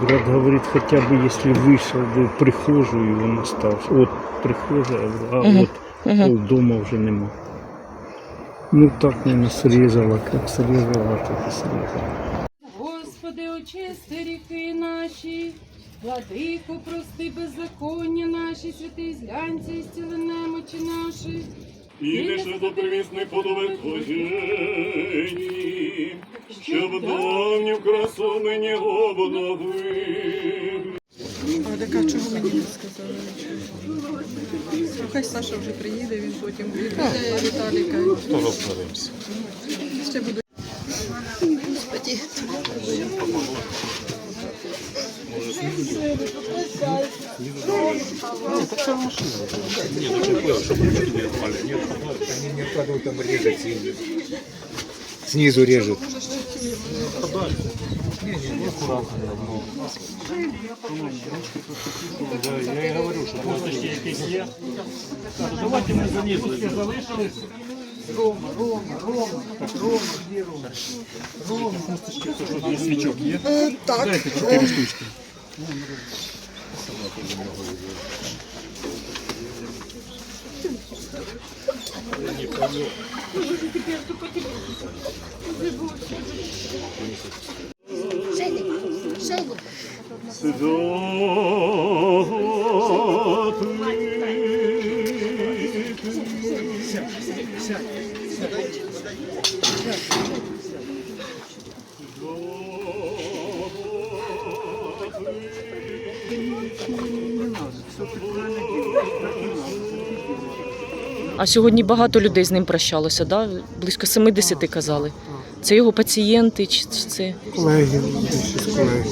Брат говорит, хотя бы если вышел бы в прихожую, он остался. Вот прихожая, а Мгм. вот Мгм. пол дома уже нема. Ну так, наверное, срезала, как срезала, так и срезала. Господи, очисти ріки наші, владику, прости беззаконня наші, святий зглянці, і зціли немочі наші. І лише до первісних подобин твоєї, щоб давню красу мені обновив. А така чого мені не сказали нічого? Ну, Хай Саша вже приїде, він потім відвідає Віталіка. Ще буду. Господи. Они не откладывают там режет сильно. Снизу режет. Так. Субтитры а сьогодні багато людей з ним прощалося, да? близько 70 казали. Це його пацієнти чи це? Колеги, колеги.